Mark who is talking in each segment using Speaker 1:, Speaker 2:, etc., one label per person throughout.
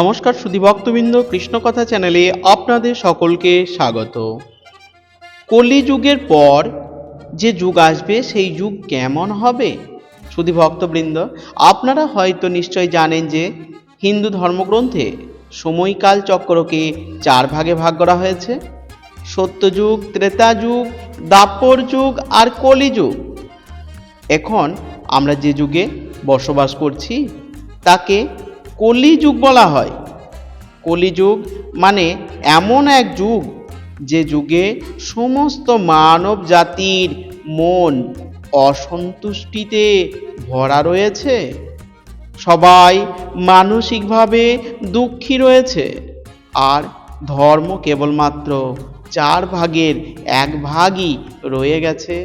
Speaker 1: নমস্কার সুধী ভক্তবৃন্দ, কৃষ্ণকথা চ্যানেলে আপনাদের সকলকে স্বাগত। কলিযুগের পর যে যুগ আসবে, সেই যুগ কেমন হবে? সুধী ভক্তবৃন্দ, আপনারা হয়তো নিশ্চয় জানেন যে হিন্দু ধর্মগ্রন্থে সময়কাল চক্রকে চার ভাগে ভাগ করা হয়েছে। সত্যযুগ ত্রেতা যুগ দাপর যুগ আর কলিযুগ। এখন আমরা যে যুগে বসবাস করছি, তাকে কলিযুগ বলা হয়। কলিযুগ মানে এমন এক যুগ যে যুগে সমস্ত মানব জাতির মন অসন্তুষ্টিতে ভরা রয়েছে। সবাই মানসিকভাবে দুঃখী রয়েছে। আর ধর্ম কেবলমাত্র চার ভাগের এক ভাগই রয়ে গেছে।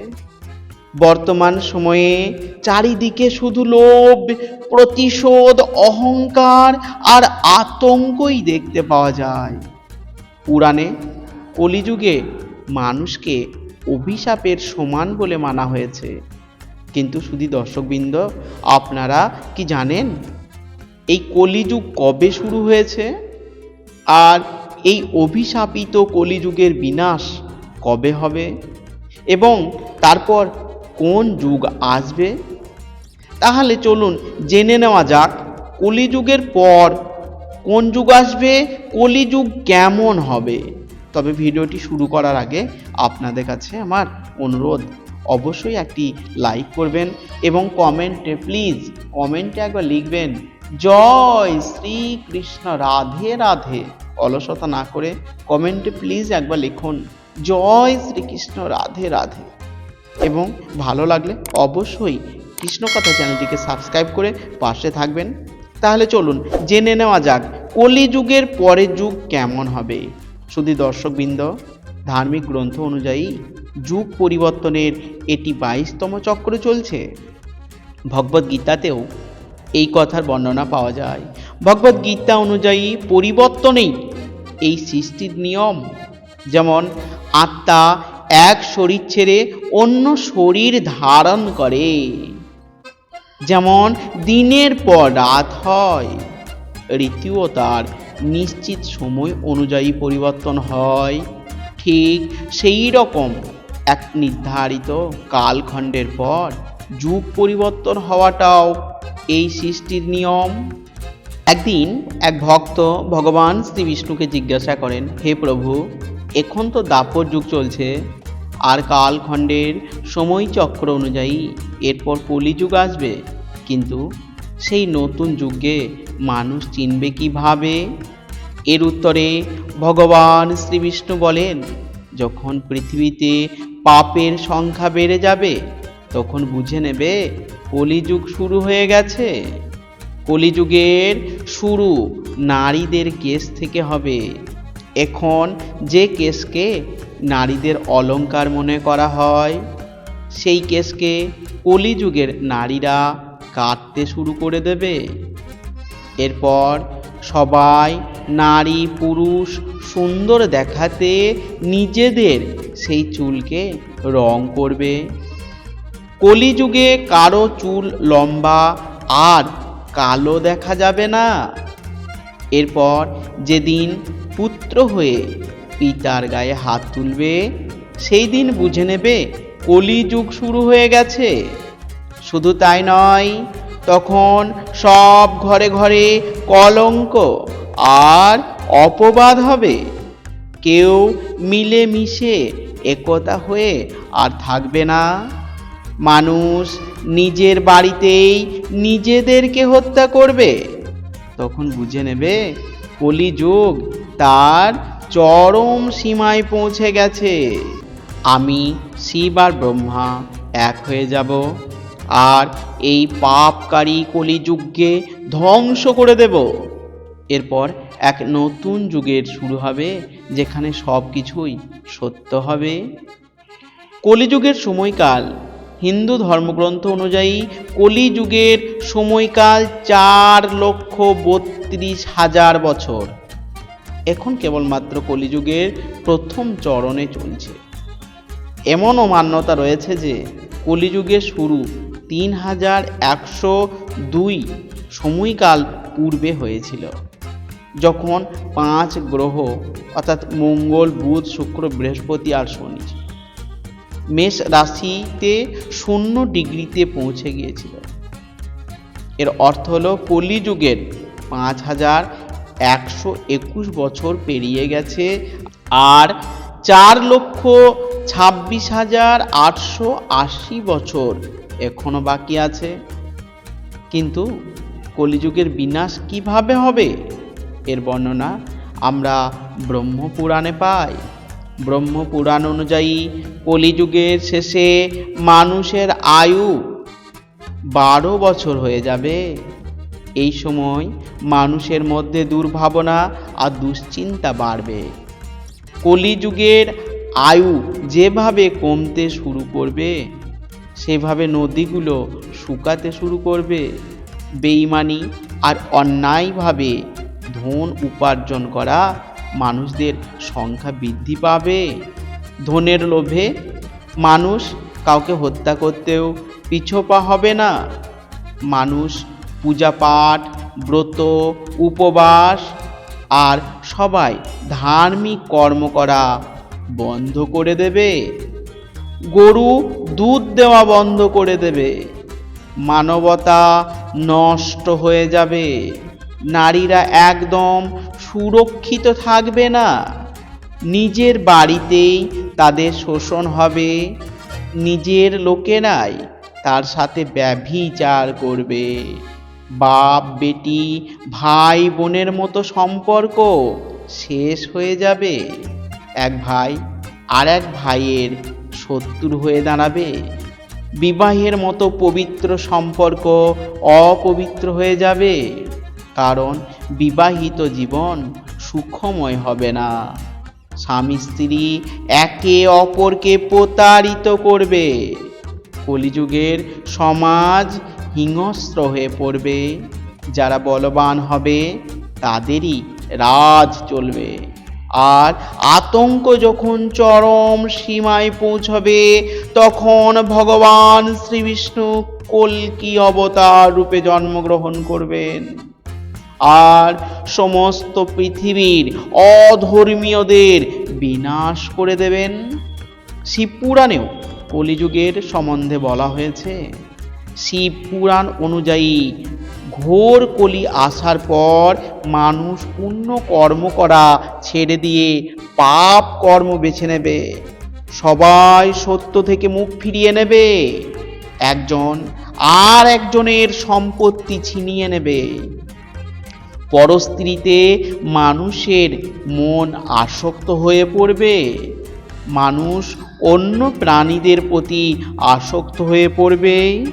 Speaker 1: বর্তমান সময়ে চারিদিকে শুধু লোভ, প্রতিশোধ, অহংকার আর আতঙ্কই দেখতে পাওয়া যায়। পুরাণে কলিযুগে মানুষকে অভিশাপের সমান বলে মানা হয়েছে। কিন্তু শুধু দর্শকবৃন্দ, আপনারা কি জানেন এই কলিযুগ কবে শুরু হয়েছে? আর এই অভিশাপিত কলিযুগের বিনাশ কবে হবে? এবং তারপর কোন যুগ আসবে? তাহলে চলুন জেনে নেওয়া যাক কলিযুগের পর কোন যুগ আসবে, কলিযুগ কেমন হবে। তবে ভিডিওটি শুরু করার আগে আপনাদের কাছে আমার অনুরোধ, অবশ্যই একটি লাইক করবেন এবং কমেন্টে প্লিজ কমেন্টে একবার লিখবেন, জয় শ্রীকৃষ্ণ, রাধে রাধে। অলসতা না করে কমেন্টে প্লিজ একবার লিখুন, জয় শ্রীকৃষ্ণ, রাধে রাধে। এবং ভালো লাগলে অবশ্যই কৃষ্ণকথা চ্যানেলটিকে সাবস্ক্রাইব করে পাশে থাকবেন। তাহলে চলুন জেনে নেওয়া যাক, কলিযুগের পরের যুগ কেমন হবে? শুধু দর্শকবৃন্দ, ধার্মিক গ্রন্থ অনুযায়ী যুগ পরিবর্তনের এটি বাইশতম চক্র চলছে। ভগবদ গীতাতেও এই কথার বর্ণনা পাওয়া যায়। ভগবদ গীতা অনুযায়ী পরিবর্তনেই এই সৃষ্টির নিয়ম, যেমন আত্মা এক শরীর ছেড়ে অন্য শরীর ধারণ করে। যেমন দিনের পর রাত হয়, ঋতুও তার নিশ্চিত সময় অনুযায়ী পরিবর্তন হয়। ঠিক সেই রকম এক নির্ধারিত কালখণ্ডের পর যুগ পরিবর্তন হওয়াটাও এই সৃষ্টির নিয়ম। একদিন এক ভক্ত ভগবান শ্রী বিষ্ণুকে জিজ্ঞাসা করেন, হে প্রভু এখন তো দাপর যুগ চলছে। আর কালখণ্ডের সময়চক্র অনুযায়ী এরপর কলিযুগ আসবে। কিন্তু সেই নতুন যুগে মানুষ চিনবে কীভাবে? এর উত্তরে ভগবান শ্রীবিষ্ণু বলেন, যখন পৃথিবীতে পাপের সংখ্যা বেড়ে যাবে, তখন বুঝে নেবে কলিযুগ শুরু হয়ে গেছে। কলিযুগের শুরু নারীদের কেস থেকে হবে। এখন যে কেসকে নারীদের অলংকার মনে করা হয়, সেই কেসকে কলিযুগের নারীরা কাটতে শুরু করে দেবে। এরপর সবাই নারী, পুরুষ সুন্দর দেখাতে নিজেদের সেই চুলকে রং করবে। কলিযুগে কারও চুল লম্বা আর কালো দেখা যাবে না। এরপর যেদিন পুত্র হয়ে পিতার গায়ে হাত তুলবে, সেই দিন বুঝে নেবে কলিযুগ শুরু হয়ে গেছে। শুধু তাই নয়, তখন সব ঘরে ঘরে কলঙ্ক আর অপবাদ হবে। কেউ মিলেমিশে একতা হয়ে আর থাকবে না। মানুষ নিজের বাড়িতেই নিজেদেরকে হত্যা করবে। তখন বুঝে নেবে কলিযুগ তার চরম সীমায় পৌঁছে গেছে। আমি শিব আর ব্রহ্মা এক হয়ে যাব আর এই পাপকারী কলিযুগকে ধ্বংস করে দেব। এরপর এক নতুন যুগের শুরু হবে, যেখানে সব কিছুই সত্য হবে। কলিযুগের সময়কাল, হিন্দু ধর্মগ্রন্থ অনুযায়ী কলিযুগের সময়কাল চার লক্ষ বত্রিশ হাজার বছর। এখন কেবলমাত্র কলিযুগের প্রথম চরণে চলছে। এমনও মান্যতা রয়েছে যে, কলিযুগের শুরু তিন হাজার একশো দুই সময়কাল পূর্বে হয়েছিল। যখন পাঁচ গ্রহ, অর্থাৎ মঙ্গল, বুধ, শুক্র, বৃহস্পতি আর শনি মেষ রাশিতে শূন্য ডিগ্রিতে পৌঁছে গিয়েছিল। এর অর্থ হলো কলিযুগের পাঁচ হাজার একশো একুশ বছর পেরিয়ে গেছে আর চার লক্ষ ছাব্বিশ হাজার আটশো আশি বছর এখনও বাকি আছে। কিন্তু কলিযুগের বিনাশ কীভাবে হবে? এর বর্ণনা আমরা ব্রহ্মপুরাণে পাই। ব্রহ্মপুরাণ অনুযায়ী কলিযুগের শেষে মানুষের আয়ু বারো বছর হয়ে যাবে। এই সময় মানুষের মধ্যে দুর্ভাবনা আর দুশ্চিন্তা বাড়বে। কলিযুগের আয়ু যেভাবে কমতে শুরু করবে, সেভাবে নদীগুলো শুকাতে শুরু করবে। বেইমানি আর অন্যায়ভাবে ধন উপার্জন করা মানুষদের সংখ্যা বৃদ্ধি পাবে। ধনের লোভে মানুষ কাউকে হত্যা করতেও পিছোপা হবে না। মানুষ পূজা পাঠ ব্রত, উপবাস আর সবাই ধার্মিক কর্ম করা বন্ধ করে দেবে। গরু দুধ দেওয়া বন্ধ করে দেবে। মানবতা নষ্ট হয়ে যাবে। নারীরা একদম সুরক্ষিত থাকবে না। নিজের বাড়িতেই তাদের শোষণ হবে। নিজের লোকেরাই তার সাথে ব্যভিচার করবে। বাপ, বেটি, ভাই, বোনের মতো সম্পর্ক শেষ হয়ে যাবে। এক ভাই আর এক ভাইয়ের শত্রু হয়ে দাঁড়াবে। বিবাহের মতো পবিত্র সম্পর্ক অপবিত্র হয়ে যাবে। কারণ বিবাহিত জীবন সুখময় হবে না। স্বামী, স্ত্রী একে অপরকে প্রতারিত করবে। কলিযুগের সমাজ হিংস্র হয়ে পড়বে, যারা বলবান হবে, তাদেরই রাজ চলবে। আর আতঙ্ক যখন চরম সীমায় পৌঁছবে, তখন ভগবান শ্রীবিষ্ণু কল্কি অবতার রূপে জন্মগ্রহণ করবেন। আর সমস্ত পৃথিবীর অধর্মীয়দের বিনাশ করে দেবেন। শিবপুরাণেও কলিযুগের সম্বন্ধে বলা হয়েছে। শিব পুরাণ অনুযায়ী ঘোর কলি আসার পর মানুষ পুণ্য কর্ম করা ছেড়ে দিয়ে পাপ কর্ম বেছে নেবে। সবাই সত্য থেকে মুখ ফিরিয়ে নেবে। একজন আর একজনের সম্পত্তি ছিনিয়ে নেবে। পরস্ত্রীতে মানুষের মন আসক্ত হয়ে পড়বে। মানুষ অন্য প্রাণীদের প্রতি আসক্ত হয়ে পড়বে।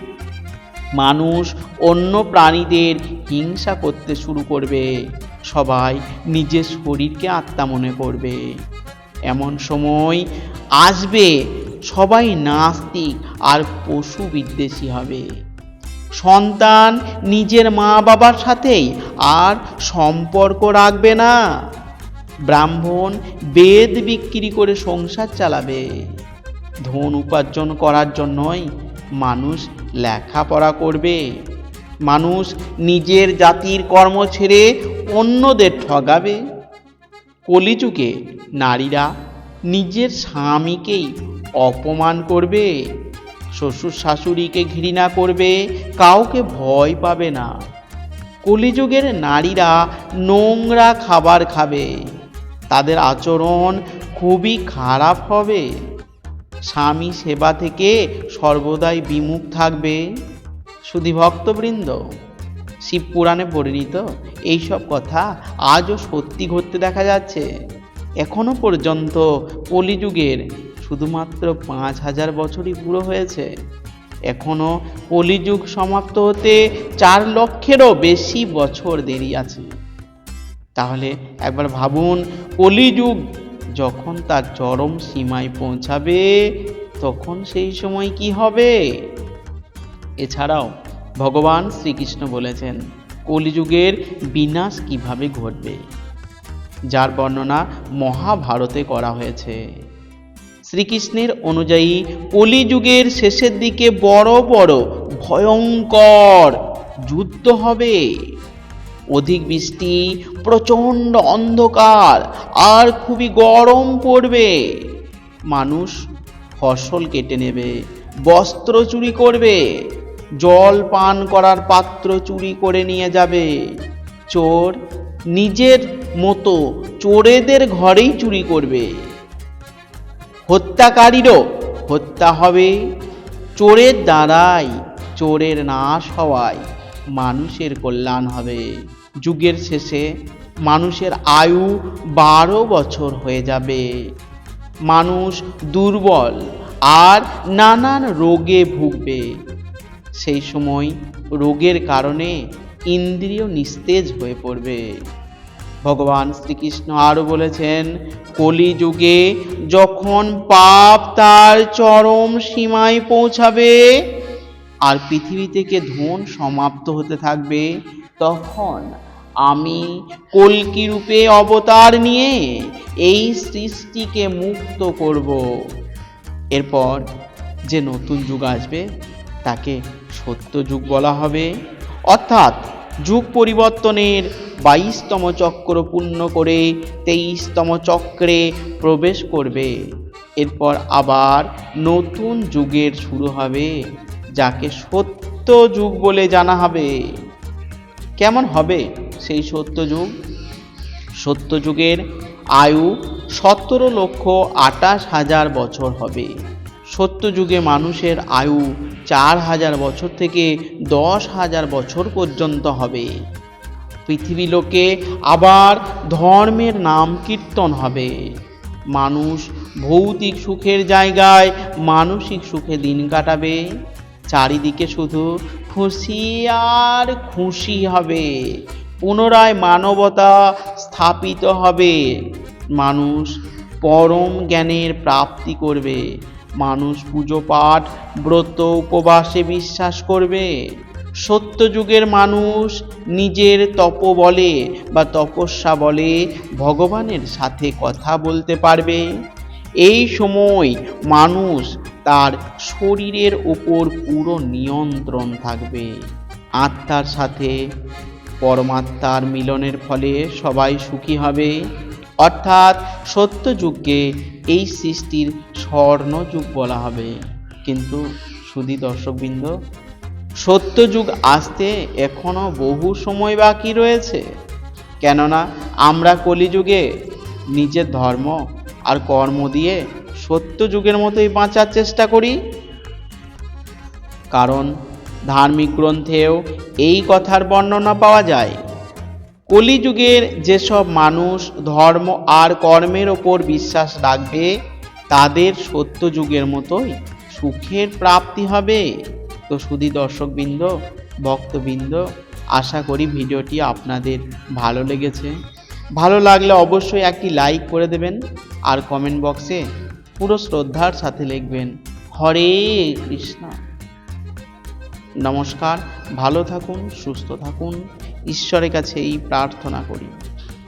Speaker 1: মানুষ অন্য প্রাণীদের হিংসা করতে শুরু করবে। সবাই নিজের শরীরকে আত্মা মনে করবে। এমন সময় আসবে সবাই নাস্তিক আর পশু বিদ্বেষী হবে। সন্তান নিজের মা বাবার সাথেই আর সম্পর্ক রাখবে না। ব্রাহ্মণ বেদ বিক্রি করে সংসার চালাবে। ধন উপার্জন করার জন্যই মানুষ লেখাপড়া করবে। মানুষ নিজের জাতির কর্ম ছেড়ে অন্যদের ঠগাবে। কলিযুগে নারীরা নিজের স্বামীকেই অপমান করবে। শ্বশুর শাশুড়িকে ঘৃণা করবে, কাউকে ভয় পাবে না। কলিযুগের নারীরা নোংরা খাবার খাবে। তাদের আচরণ খুবই খারাপ হবে। স্বামী সেবা থেকে সর্বদাই বিমুখ থাকবে। শুধু ভক্তবৃন্দ, শিব পুরাণে পরিণীত এইসব কথা আজও সত্যি ঘটতে দেখা যাচ্ছে। এখনও পর্যন্ত কলিযুগের শুধুমাত্র পাঁচ হাজার বছরই পুরো হয়েছে। এখনও কলিযুগ সমাপ্ত হতে চার লক্ষেরও বেশি বছর দেরি আছে। তাহলে একবার ভাবুন, কলিযুগ যখন তার চরম সীমায় পৌঁছাবে, তখন সেই সময় কি হবে? এছাড়াও ভগবান শ্রীকৃষ্ণ বলেছেন, কলিযুগের বিনাশ কীভাবে ঘটবে? যার বর্ণনা মহাভারতে করা হয়েছে। শ্রীকৃষ্ণের অনুযায়ী কলিযুগের শেষের দিকে বড় বড় ভয়ঙ্কর যুদ্ধ হবে। অধিক বৃষ্টি, প্রচণ্ড অন্ধকার, আর খুবই গরম পড়বে। মানুষ ফসল কেটে নেবে, বস্ত্র চুরি করবে, জল পান করার পাত্র চুরি করে নিয়ে যাবে। চোর নিজের মতো চোরেদের ঘরেই চুরি করবে। হত্যাকারীরও হত্যা হবে। চোরের দ্বারাই চোরের নাশ হওয়ায় মানুষের কল্যাণ হবে। যুগের শেষে মানুষের আয়ু বারো বছর হয়ে যাবে। মানুষ দুর্বল আর নানান রোগে ভুগবে। সেই সময় রোগের কারণে ইন্দ্রিয় নিস্তেজ হয়ে পড়বে। ভগবান শ্রীকৃষ্ণ আরও বলেছেন, কলিযুগে যখন পাপ তার চরম সীমায় পৌঁছাবে, আর পৃথিবী থেকে ধন সমাপ্ত হতে থাকবে তখন আমি কল্কি রূপে অবতার নিয়ে এই সৃষ্টিকে মুক্ত করব। এরপর যে নতুন যুগ আসবে, তাকে সত্য যুগ বলা হবে। অর্থাৎ যুগ পরিবর্তনের বাইশতম চক্র পূর্ণ করে তেইশতম চক্রে প্রবেশ করবে। এরপর আবার নতুন যুগের শুরু হবে, যাকে সত্য যুগ বলে জানা হবে। কেমন হবে সেই সত্যযুগ? সত্যযুগের আয়ু সতেরো লক্ষ আটাশ হাজার বছর হবে। সত্যযুগে মানুষের আয়ু চার হাজার বছর থেকে দশ হাজার বছর পর্যন্ত হবে। পৃথিবী লোকে আবার ধর্মের নাম কীর্তন হবে। মানুষ ভৌতিক সুখের জায়গায় মানসিক সুখে দিন কাটাবে। চারিদিকে শুধু খুশি আর খুশি হবে। পুনরায় মানবতা স্থাপিত হবে। মানুষ পরম জ্ঞানের প্রাপ্তি করবে। মানুষ পুজো পাঠ, ব্রত, উপবাসে বিশ্বাস করবে। সত্য যুগের মানুষ নিজের তপ বলে বা তপস্যা বলে ভগবানের সাথে কথা বলতে পারবে। এই সময় মানুষ তার শরীরের ওপর পুরো নিয়ন্ত্রণ থাকবে। আত্মার সাথে পরমাত্মার মিলনের ফলে সবাই সুখী হবে। অর্থাৎ সত্য যুগকে এই সৃষ্টির স্বর্ণযুগ বলা হবে। কিন্তু সুধী দর্শকবৃন্দ সত্য যুগ আসতে এখনও বহু সময় বাকি রয়েছে। কেননা আমরা কলিযুগে নিজের ধর্ম আর কর্ম দিয়ে সত্য যুগের মতোই বাঁচার চেষ্টা করি। কারণ ধার্মিক গ্রন্থেও এই কথার বর্ণনা পাওয়া যায়। কলিযুগের যেসব মানুষ ধর্ম আর কর্মের ওপর বিশ্বাস রাখবে, তাদের সত্য যুগের মতোই সুখের প্রাপ্তি হবে। তো শুধু দর্শকবৃন্দ, ভক্তবৃন্দ, আশা করি ভিডিওটি আপনাদের ভালো লেগেছে। ভালো লাগলে অবশ্যই একটি লাইক করে দেবেন আর কমেন্ট বক্সে পুরো শ্রদ্ধার সাথে লিখবেন, হরে কৃষ্ণ। নমস্কার, ভালো থাকুন, সুস্থ থাকুন, ঈশ্বরের কাছে এই প্রার্থনা করি।